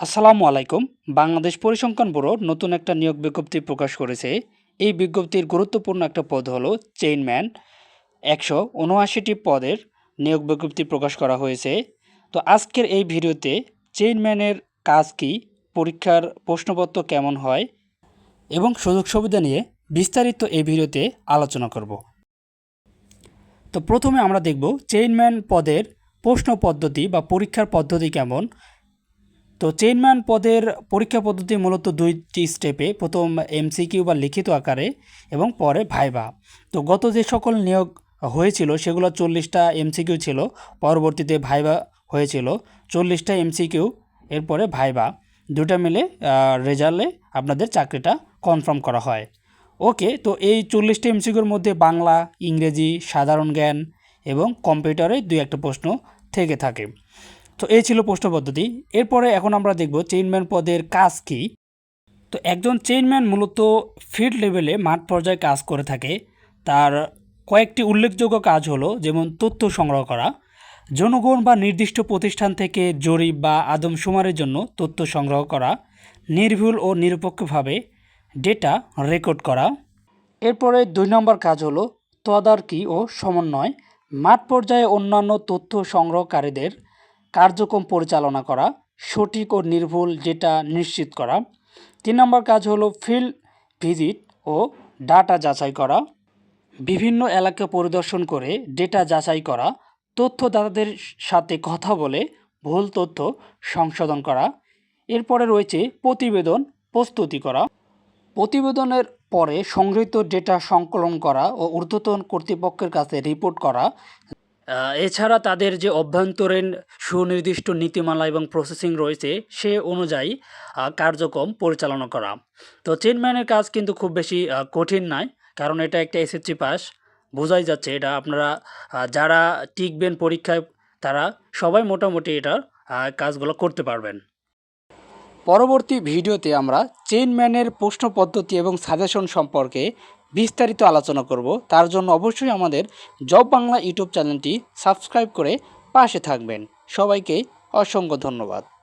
আসসালামু আলাইকুম। বাংলাদেশ পরিসংখ্যান ব্যুরো নতুন একটা নিয়োগ বিজ্ঞপ্তি প্রকাশ করেছে। এই বিজ্ঞপ্তির গুরুত্বপূর্ণ একটা পদ হলো চেইনম্যান। একশো উনআশিটি পদের নিয়োগ বিজ্ঞপ্তি প্রকাশ করা হয়েছে। তো আজকের এই ভিডিওতে চেইনম্যানের কাজ কি, পরীক্ষার প্রশ্নপত্র কেমন হয়, এবং সুযোগ সুবিধা নিয়ে বিস্তারিত এই ভিডিওতে আলোচনা করব। তো প্রথমে আমরা দেখব চেইনম্যান পদের প্রশ্ন পদ্ধতি বা পরীক্ষার পদ্ধতি কেমন তো চেইনম্যান পদের পরীক্ষা পদ্ধতি মূলত দুইটি স্টেপে, প্রথম এমসিকিউ বা লিখিত আকারে এবং পরে ভাইবা। তো গত যে সকল নিয়োগ হয়েছিল, সেগুলো চল্লিশটা এমসিকিউ ছিল, পরবর্তীতে ভাইবা হয়েছিল, চল্লিশটা এমসিকিউ, এরপরে ভাইবা। দুটা মিলে রেজাল্টে আপনাদের চাকরিটা কনফার্ম করা হয়। ওকে, তো এই চল্লিশটা এমসিকিউর মধ্যে বাংলা, ইংরেজি, সাধারণ জ্ঞান এবং কম্পিউটারে দুই একটা প্রশ্ন থেকে থাকে। তো এই ছিল প্রশ্ন পদ্ধতি। এরপরে এখন আমরা দেখব চেইনম্যান পদের কাজ কি। তো একজন চেইনম্যান মূলত ফিল্ড লেভেলে মাঠ পর্যায়ে কাজ করে থাকে। তার কয়েকটি উল্লেখযোগ্য কাজ হলো, যেমন তথ্য সংগ্রহ করা, জনগণ বা নির্দিষ্ট প্রতিষ্ঠান থেকে জরিপ বা আদমশুমারের জন্য তথ্য সংগ্রহ করা, নির্ভুল ও নিরপেক্ষভাবে ডেটা রেকর্ড করা। এরপরে দুই নম্বর কাজ হলো তদারকি ও সমন্বয়। মাঠ পর্যায়ে অন্যান্য তথ্য সংগ্রহকারীদের কার্যক্রম পরিচালনা করা, সঠিক ও নির্ভুল ডেটা নিশ্চিত করা। তিন নম্বর কাজ হলো ফিল্ড ভিজিট ও ডাটা যাচাই করা। বিভিন্ন এলাকা পরিদর্শন করে ডেটা যাচাই করা, তথ্যদাতাদের সাথে কথা বলে ভুল তথ্য সংশোধন করা। এরপরে রয়েছে প্রতিবেদন প্রস্তুতি করা। প্রতিবেদনের পরে সংগৃহীত ডেটা সংকলন করা ও ঊর্ধ্বতন কর্তৃপক্ষের কাছে রিপোর্ট করা। এছাড়া তাদের যে অভ্যন্তরীণ সুনির্দিষ্ট নীতিমালা এবং প্রসেসিং রয়েছে, সে অনুযায়ী কার্যক্রম পরিচালনা করা। তো চেনম্যানের কাজ কিন্তু খুব বেশি কঠিন নয়, কারণ এটা একটা এসএসসি পাস। বোঝাই যাচ্ছে এটা আপনারা যারা টিকবেন পরীক্ষায়, তারা সবাই মোটামুটি এটার কাজগুলো করতে পারবেন। পরবর্তী ভিডিওতে আমরা চেইনম্যানের প্রশ্ন পদ্ধতি এবং সাজেশন সম্পর্কে বিস্তারিত আলোচনা করব। তার জন্য অবশ্যই আমাদের জব বাংলা ইউটিউব চ্যানেলটি সাবস্ক্রাইব করে পাশে থাকবেন। সবাইকে অসংখ্য ধন্যবাদ।